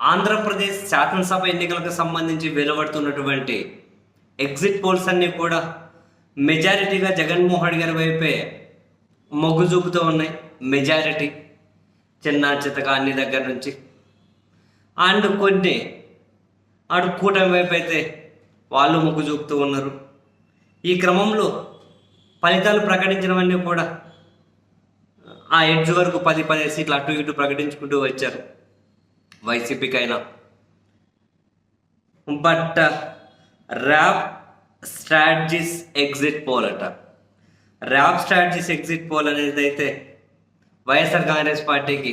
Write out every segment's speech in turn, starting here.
ఆంధ్రప్రదేశ్ శాసనసభ ఎన్నికలకు సంబంధించి వెలువడుతున్నటువంటి ఎగ్జిట్ పోల్స్ అన్నీ కూడా మెజారిటీగా జగన్మోహన్ గారి వైపే మొగ్గు చూపుతూ ఉన్నాయి. మెజారిటీ చిన్న చితక అన్ని దగ్గర నుంచి. అండ్ కొన్ని అటు కూటమి వైపు అయితే వాళ్ళు మొగ్గు చూపుతూ ఉన్నారు. ఈ క్రమంలో ఫలితాలు ప్రకటించినవన్నీ కూడా ఆ ఎడ్జ్ వరకు పది పది సీట్లు అటు ఇటు ప్రకటించుకుంటూ వచ్చారు. వైసీపీకైనా. But rap strategies exit poll అట. ర్యాప్ స్ట్రాటజీస్ ఎగ్జిట్ పోల్ అనేది అయితే వైఎస్ఆర్ కాంగ్రెస్ పార్టీకి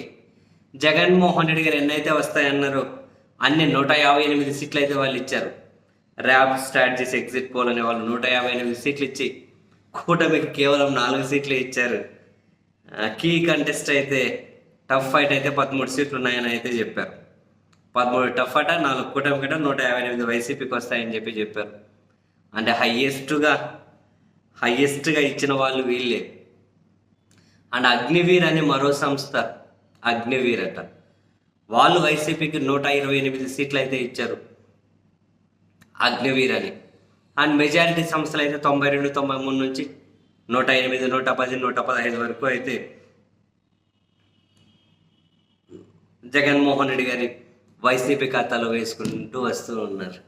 జగన్మోహన్ రెడ్డి గారు ఎన్నైతే వస్తాయన్నారో అన్ని నూట యాభై ఎనిమిది సీట్లు అయితే వాళ్ళు ఇచ్చారు. ర్యాప్ స్ట్రాటజీస్ ఎగ్జిట్ పోల్ అనే వాళ్ళు నూట యాభై ఎనిమిది సీట్లు ఇచ్చి కూటమికి కేవలం నాలుగు సీట్లు ఇచ్చారు. కీ కంటెస్ట్ అయితే టఫ్ ఫైట్ అయితే పదమూడు సీట్లు ఉన్నాయని అయితే చెప్పారు. పదమూడు టఫ్ అట నాలుగు కూటమి కట నూట యాభై ఎనిమిది వైసీపీకి వస్తాయని చెప్పి చెప్పారు. అంటే హయ్యెస్ట్గా హయ్యెస్ట్గా ఇచ్చిన వాళ్ళు వీళ్ళే. అండ్ అగ్నివీర్ అనే మరో సంస్థ అగ్నివీర్ అట. వాళ్ళు వైసీపీకి నూట ఇరవై ఎనిమిది సీట్లు అయితే ఇచ్చారు. అగ్నివీర్ అని. అండ్ మెజారిటీ సంస్థలు అయితే తొంభై రెండు తొంభై మూడు నుంచి నూట ఎనిమిది నూట పది నూట పదహైదు వరకు అయితే జగన్మోహన్ రెడ్డి గారి వైసీపీ ఖాతాలో వేసుకుంటూ వస్తూ ఉన్నారు.